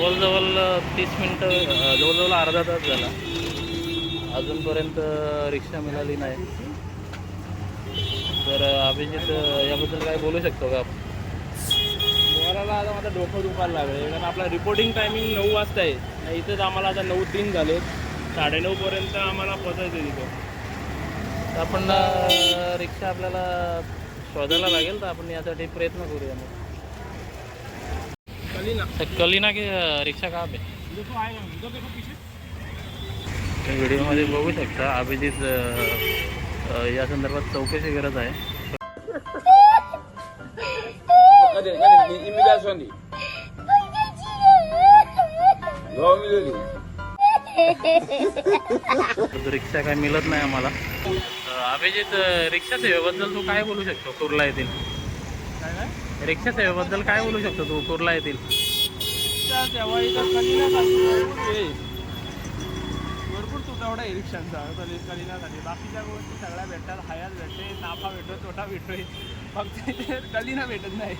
जवळजवळ तीस मिनटं जवळजवळ अर्धा तास झाला. अजूनपर्यंत रिक्षा मिळाली नाही. तर अभिजित याबद्दल काय बोलू शकतो का बोराला आता माझं डोकं दुखायला लागलं कारण आपला रिपोर्टिंग टायमिंग नऊ वाजता आहे. इथेच आम्हाला आता नऊ तीन झाले. साडेनऊपर्यंत आम्हाला पोचायचं तिथं. तर आपण रिक्षा आपल्याला शोधायला लागेल तर आपण यासाठी प्रयत्न करूया मग. कली ना तर कलीना की रिक्षा का तर व्हिडिओमध्ये बघू शकता अभिजित या संदर्भात चौकशी करत आहे. रिक्षा काय मिळत नाही आम्हाला. अभिजित रिक्षा सेवेबद्दल तू काय बोलू शकतो? कुर्ला येथील रिक्षा सेवेबद्दल काय बोलू शकतो तू? कुर्ला येथील. भरपूर तुटवडा आहे रिक्षांचा. कली कलिनासाठी बाकीच्या गोष्टी सगळ्या भेटतात. हयात भेटते नाफा भेटतो तोटा भेटतोय. फक्त कलिना भेटत नाही.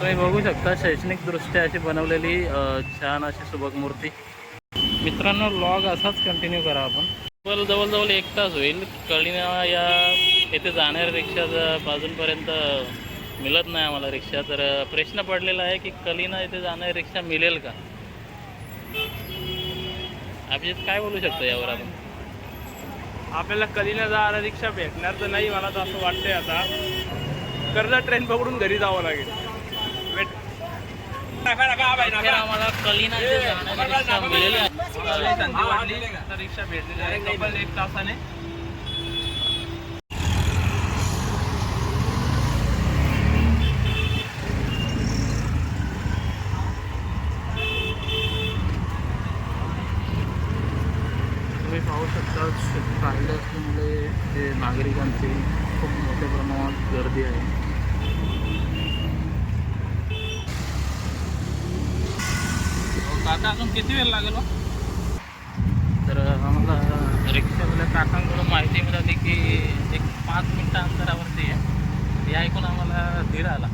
तुम्ही बघू शकता शैक्षणिकदृष्ट्या अशी बनवलेली छान अशी सुबक मूर्ती मित्रांनो लॉग असाच कंटिन्यू करा आपण. जवळ जवळजवळ एक तास होईल. कळीना या येथे जाणाऱ्या रिक्षा अजूनपर्यंत मिळत नाही आम्हाला रिक्षा. तर प्रश्न पडलेला आहे की कलिना येथे जाणारी रिक्षा मिळेल का? अभिजित काय बोलू शकतो यावर आपण? आपल्याला कलिना जायला रिक्षा भेटणार तर नाही मला तर असं वाटतंय आता. कर्जा ट्रेन पकडून घरी जावं लागेल. आम्हाला कलिना जाणारी मिळेल. मला संधी वाटली तर रिक्षा भेटली आहे. तब्बल एक तासाने. तुम्ही पाहू शकता काढले असल्यामुळे ते नागरिकांची खूप मोठ्या प्रमाणात गर्दी आहे. काका अजून किती वेळ लागेल हो? तर आम्हाला रिक्षावाल्या काकांकडून माहिती मिळाली की एक पाच मिनटं अंतरावरती आहे. हे ऐकून आम्हाला धीर आला.